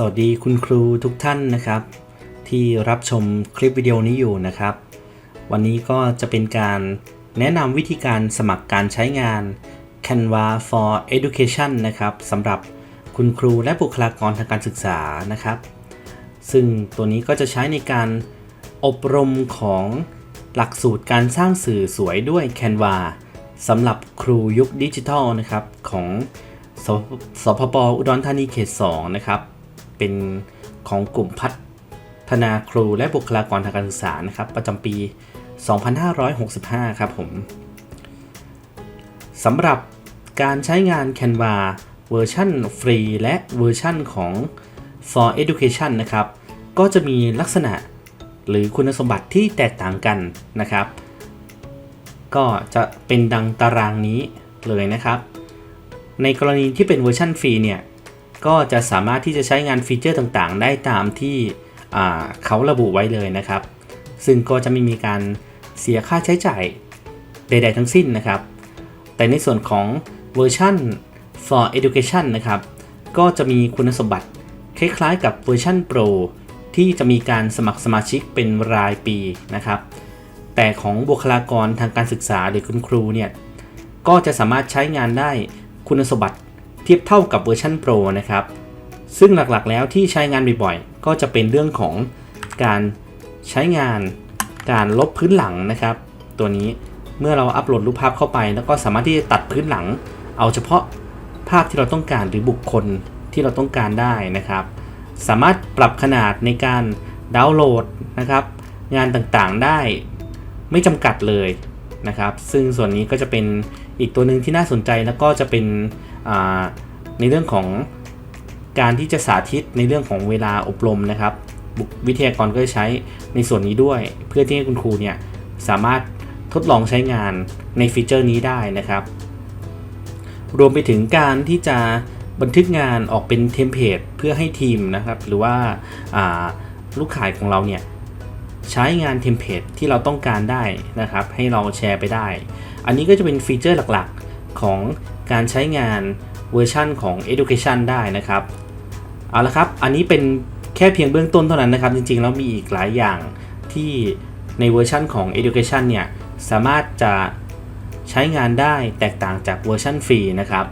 สวัสดีคุณครูทุกท่านนะครับ ที่รับชมคลิปวิดีโอนี้อยู่นะครับ วันนี้ก็จะเป็นการแนะนำวิธีการสมัครการใช้งาน Canva for Education นะครับสำหรับคุณครูและบุคลากรทางการศึกษานะครับ ซึ่งตัวนี้ก็จะใช้ในการอบรมของหลักสูตรการสร้างสื่อสวยด้วย Canva สำหรับครูยุคดิจิทัลนะครับของสสพปอุดรธานีเขต 2 นะครับ เป็นของกลุ่มพัฒนาครูและบุคลากรทางการศึกษานะครับ ประจำปี 2565 ครับผมสำหรับการใช้งาน Canva เวอร์ชันฟรีและเวอร์ชันของ for education นะครับ ก็จะมีลักษณะหรือคุณสมบัติที่แตกต่างกันนะครับ ก็จะเป็นดังตารางนี้เลยนะครับ ในกรณีที่เป็นเวอร์ชันฟรีเนี่ย ก็จะสามารถที่จะใช้งานฟีเจอร์ต่างๆ ได้ตามที่เขาระบุไว้เลยนะครับ ซึ่งก็จะไม่มีการเสียค่าใช้จ่ายใด ๆ ทั้งสิ้นนะครับ แต่ในส่วนของเวอร์ชัน for education นะครับ ก็จะมีคุณสมบัติคล้ายๆกับเวอร์ชัน Pro ที่จะมีการสมัครสมาชิกเป็นรายปีนะครับ แต่ของบุคลากรทางการศึกษาหรือคุณครูเนี่ย ก็จะสามารถใช้งานได้คุณสมบัติ ทียบเท่ากับเวอร์ชัน Pro นะครับ ซึ่งหลักๆแล้วที่ใช้งานบ่อยๆ ก็จะเป็นเรื่องของการใช้งานการลบพื้นหลังนะครับ ตัวนี้เมื่อเราอัปโหลดรูปภาพเข้าไป แล้วก็สามารถที่จะตัดพื้นหลัง เอาเฉพาะภาพที่เราต้องการหรือบุคคลที่เราต้องการได้นะครับ สามารถปรับขนาดในการดาวน์โหลดนะครับ งานต่างๆได้ไม่จำกัดเลย นะครับ ซึ่งส่วนนี้ก็จะเป็นอีกตัวหนึ่งที่น่าสนใจแล้วก็จะเป็นในเรื่องของการที่จะสาธิตในเรื่องของเวลาอบรมนะครับ วิทยากรก็จะใช้ในส่วนนี้ด้วย เพื่อที่ให้คุณครูเนี่ยสามารถทดลองใช้งานในฟีเจอร์นี้ได้นะครับ รวมไปถึงการที่จะบันทึกงานออกเป็นเทมเพลตเพื่อให้ทีมนะครับ หรือว่าอ่าลูกขายของเราเนี่ย ใช้งานเทมเพลตที่เราต้องการได้นะครับ ให้เราแชร์ไปได้ อันนี้ก็จะเป็นฟีเจอร์หลักๆของการใช้งานเวอร์ชั่นของ Education ได้นะครับ เอาละครับ อันนี้เป็นแค่เพียงเบื้องต้นเท่านั้นนะครับ จริงๆ แล้วมีอีกหลายอย่างที่ในเวอร์ชันของ Education เนี่ย สามารถจะใช้งานได้แตกต่างจากเวอร์ชันฟรีนะครับ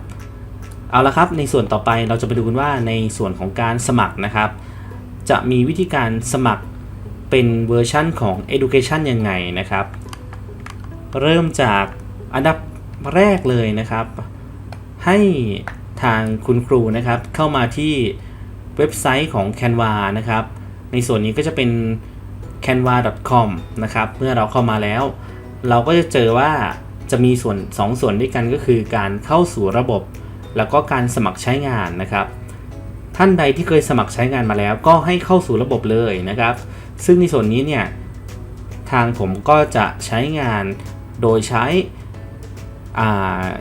เอาละครับในส่วนต่อไปเราจะไปดูกันว่าในส่วนของการสมัครนะครับ จะมีวิธีการสมัคร เป็นเวอร์ชันของ Education ยังไงนะครับ เริ่มจากอันดับแรกเลยนะครับ ให้ทางคุณครูนะครับเข้ามาที่เว็บไซต์ของ Canva นะครับ ในส่วนนี้ก็จะเป็น canva.com นะครับ เมื่อเราเข้ามาแล้ว เราก็จะเจอว่าจะมีส่วน 2ส่วนด้วยกันก็คือการเข้าสู่ระบบ แล้วก็การสมัครใช้งานนะครับ ท่านใดที่เคยสมัครใช้งานมาแล้ว ก็ให้เข้าสู่ระบบเลยนะครับ ซึ่งในส่วนนี้เนี่ยทางผมก็จะใช้งานโดยใช้อ,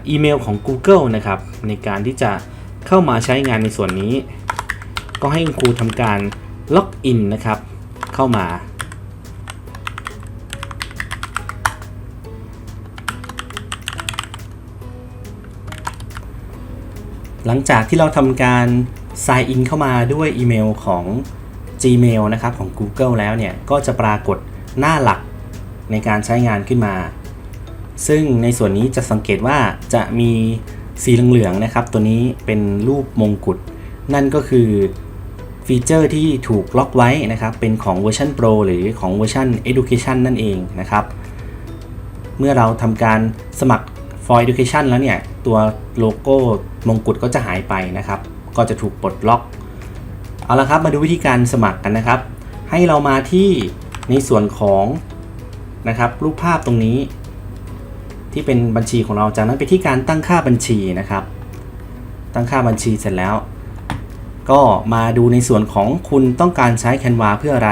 อีเมลของ Google นะครับ ในการที่จะเข้ามาใช้งานในส่วนนี้ ก็ให้คุณครูทำการล็อกอินนะครับ เข้ามาหลังจากที่เราทำการ sign in เข้ามาด้วยอีเมลของ Gmail นะครับของ Google แล้วเนี่ยก็จะปรากฏหน้าหลักในการใช้งานขึ้นมา ซึ่งในส่วนนี้จะสังเกตว่าจะมีสีเหลืองๆนะครับ ตัวนี้เป็นรูปมงกุฎนั่นก็คือฟีเจอร์ที่ถูกล็อกไว้นะครับ เป็นของเวอร์ชัน Pro หรือของเวอร์ชัน Education นั่นเองนะครับ เมื่อเราทำการสมัคร for education แล้วเนี่ย ตัวโลโก้มงกุฎก็จะหายไปนะครับ ก็จะถูกปลดล็อก เอาละครับมาดูวิธีการสมัครกันนะครับ ให้เรามาที่ในส่วนของนะครับรูปภาพตรงนี้ที่เป็นบัญชีของเราจากนั้นไปที่การตั้งค่าบัญชีนะครับ ตั้งค่าบัญชีเสร็จแล้ว ก็มาดูในส่วนของคุณต้องการใช้ Canva เพื่ออะไร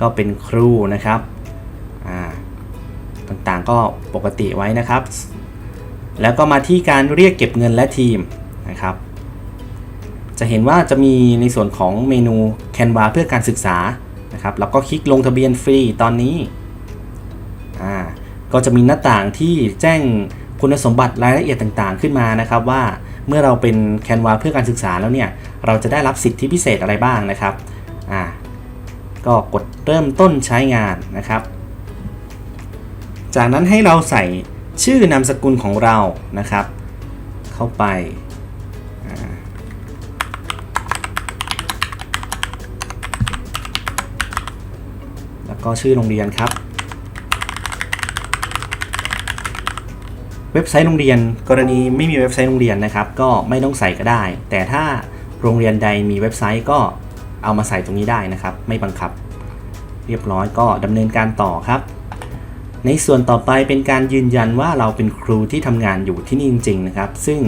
ก็เป็นครูนะครับต่างๆก็ปกติไว้นะครับ แล้วก็มาที่การเรียกเก็บเงินและทีมนะครับ จะเห็นว่าจะมีในส่วนของเมนู Canva เพื่อการศึกษานะครับแล้วก็คลิกลงทะเบียนฟรีตอนนี้อ่าก็จะมีหน้าต่างที่แจ้งคุณสมบัติรายละเอียดต่างๆ ขึ้นมานะครับว่าเมื่อเราเป็น Canva เพื่อการศึกษาแล้วเนี่ยเราจะได้รับสิทธิพิเศษอะไรบ้างนะครับอ่าก็กดเริ่มต้นใช้งานนะครับ จากนั้นให้เราใส่ชื่อนามสกุลของเรานะครับ เข้าไป ก็ชื่อโรงเรียนครับ เว็บไซต์โรงเรียนกรณีไม่มีเว็บไซต์โรงเรียนนะครับ ก็ไม่ต้องใส่ก็ได้ แต่ถ้าโรงเรียนใดมีเว็บไซต์ก็เอามาใส่ตรงนี้ได้นะครับ ไม่บังคับ เรียบร้อยก็ดำเนินการต่อครับ ในส่วนต่อไปเป็นการยืนยันว่าเราเป็นครูที่ทำงานอยู่ที่นี่จริง ๆ นะครับ ซึ่ง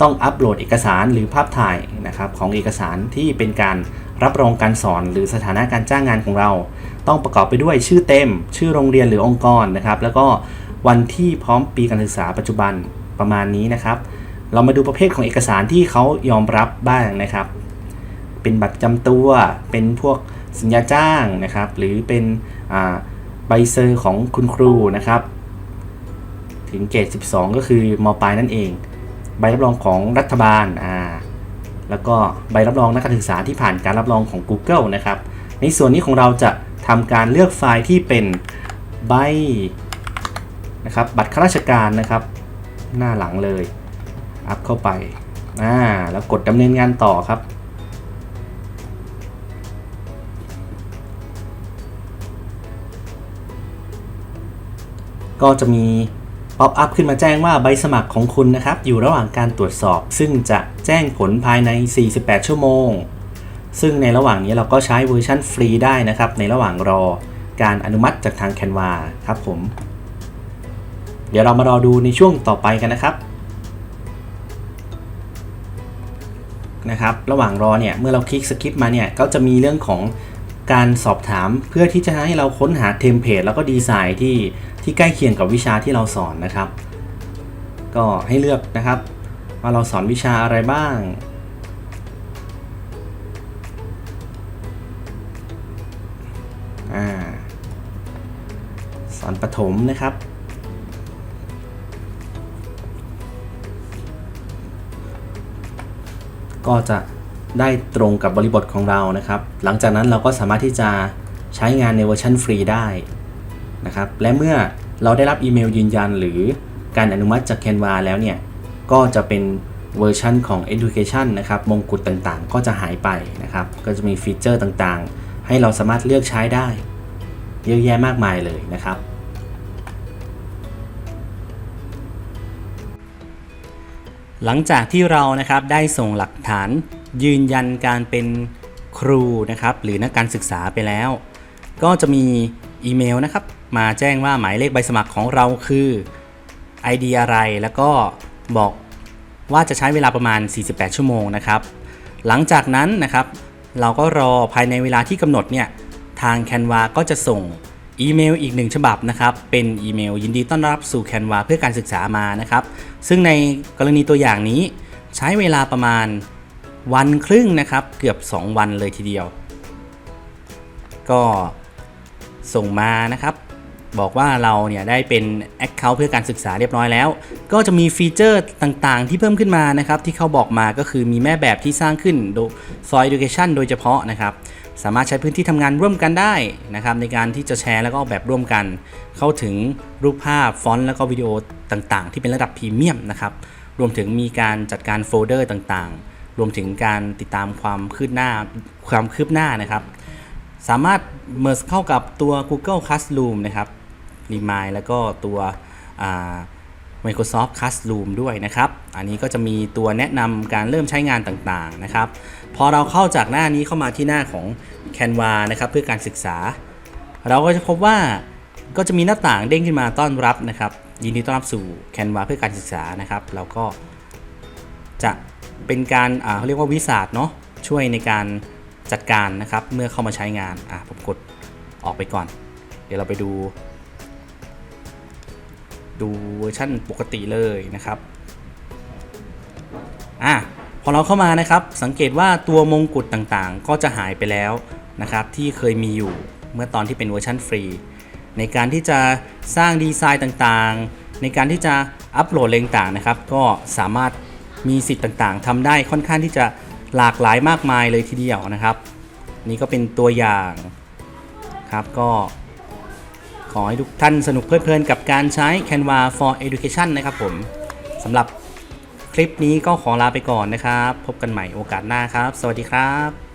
ต้องอัปโหลดเอกสารหรือภาพถ่ายนะครับของเอกสารที่เป็นการรับรองการสอนหรือสถานะการจ้างงานของเรา ต้องประกอบไปด้วยชื่อเต็ม ชื่อโรงเรียนหรือองค์กรนะครับ แล้วก็วันที่พร้อมปีการศึกษาปัจจุบันประมาณนี้นะครับ เรามาดูประเภทของเอกสารที่เขายอมรับบ้างนะครับ เป็นบัตรจำตัว เป็นพวกสัญญาจ้างนะครับ หรือเป็นใบเซอร์ของคุณครูนะครับ ถึงเกรด12 ก็คือมปลายนั่นเอง ใบรับรองของรัฐบาลอ่าแล้วก็ใบรับรองนักการศึกษาที่ผ่านการรับรองของ Google นะครับ ในส่วนนี้ของเราจะ ทำการเลือกไฟล์ที่เป็นใบนะครับบัตรข้าราชการนะครับ หน้าหลังเลย อัพเข้าไปอ่าแล้วกดดำเนินงานต่อครับ ก็จะมีป๊อปอัพขึ้นมาแจ้งว่าใบสมัครของคุณนะครับ อยู่ระหว่างการตรวจสอบ ซึ่งจะแจ้งผลภายใน 48 ชั่วโมง ซึ่งในระหว่างนี้เราก็ใช้เวอร์ชันฟรีได้นะครับ ในระหว่างรอการอนุมัติจากทาง Canva ครับผม เดี๋ยวเรามารอดูในช่วงต่อไปกันนะครับนะครับ ระหว่างรอเนี่ย เมื่อเราคลิกสกิปมาเนี่ย ก็จะมีเรื่องของการสอบถามเพื่อที่จะให้เราค้นหาเทมเพลตแล้วก็ดีไซน์ที่ที่ใกล้เคียงกับวิชาที่เราสอนนะครับ ก็ให้เลือกนะครับ ว่าเราสอนวิชาอะไรบ้าง ประถมนะครับ ก็จะได้ตรงกับบริบทของเรานะครับ หลังจากนั้นเราก็สามารถที่จะใช้งานในเวอร์ชันฟรีได้นะครับ และเมื่อเราได้รับอีเมลยืนยันหรือการอนุมัติจาก Canva แล้วเนี่ย ก็จะเป็นเวอร์ชันของ Education นะครับ มงกุฎต่างๆ ก็จะหายไปนะครับ ก็จะมีฟีเจอร์ต่างๆ ให้เราสามารถเลือกใช้ได้ เยอะแยะมากมายเลยนะครับ หลังจากที่เรานะครับได้ส่งหลักฐานยืนยันการเป็นครูนะครับหรือนักการศึกษาไปแล้ว ก็จะมีอีเมลนะครับมาแจ้งว่าหมายเลขใบสมัครของเราคือ ID อะไร แล้วก็บอกว่าจะใช้เวลาประมาณ 48 ชั่วโมงนะครับ หลังจากนั้นนะครับ เราก็รอภายในเวลาที่กำหนดเนี่ย ทาง Canva ก็จะส่ง อีเมลอีกหนึ่งฉบับนะครับเป็นอีเมลยินดีต้อนรับสู่ Canva เพื่อการศึกษามานะครับซึ่งในกรณีตัวอย่างนี้ ใช้เวลาประมาณวันครึ่งนะครับเกือบ 2 วันเลยทีเดียว ก็ส่งมานะครับ บอกว่าเราเนี่ยได้เป็น Account เพื่อการศึกษาเรียบร้อยแล้ว ก็จะมีฟีเจอร์ต่างๆ ที่เพิ่มขึ้นมานะครับ ที่เขาบอกมาก็คือมีแม่แบบที่สร้างขึ้นโดย For Education โดยเฉพาะนะครับ สามารถใช้พื้นที่ทำงานร่วมกันได้นะครับ ในการที่จะแชร์แล้วก็ออกแบบร่วมกัน เข้าถึงรูปภาพฟอนต์แล้วก็วิดีโอต่างๆ ที่เป็นระดับพรีเมียมนะครับรวมถึงมีการจัดการโฟลเดอร์ต่างๆ รวมถึงการติดตามความคืบหน้าความคืบหน้านะครับ สามารถ merge เข้ากับตัว Google Classroom นะครับ Remind แล้วก็ตัว Microsoft Classroom ด้วยนะครับ อันนี้ก็จะมีตัวแนะนำการเริ่มใช้งานต่างๆนะครับ พอเราเข้าจากหน้านี้เข้ามาที่หน้าของ Canva นะครับเพื่อการศึกษา เราก็จะพบว่าก็จะมีหน้าต่างเด้งขึ้นมาต้อนรับนะครับ ยินดีต้อนรับสู่ Canva เพื่อการศึกษานะครับแล้วก็จะเป็นการเขาเรียกว่าวิสาดเนาะช่วยในการจัดการนะครับเมื่อเข้ามาใช้งานอ่าผมกดออกไปก่อน เดี๋ยวเราไปดู ดูเวอร์ชั่นปกติเลยนะครับอะพอเราเข้ามานะครับ สังเกตว่าตัวมงกุฎต่างๆ ก็จะหายไปแล้วนะครับ ที่เคยมีอยู่เมื่อตอนที่เป็นเวอร์ชันฟรี ในการที่จะสร้างดีไซน์ต่างๆ ในการที่จะอัปโหลดอะไรต่างนะครับ ก็สามารถมีสิทธิ์ต่างๆทำได้ค่อนข้างที่จะหลากหลายมากมายเลยทีเดียวนะครับ นี่ก็เป็นตัวอย่างครับก็ ขอให้ทุกท่านสนุกเพลิดเพลินกับการใช้ Canva for Education นะครับผมสำหรับคลิปนี้ก็ขอลาไปก่อนนะครับ พบกันใหม่โอกาสหน้าครับ สวัสดีครับ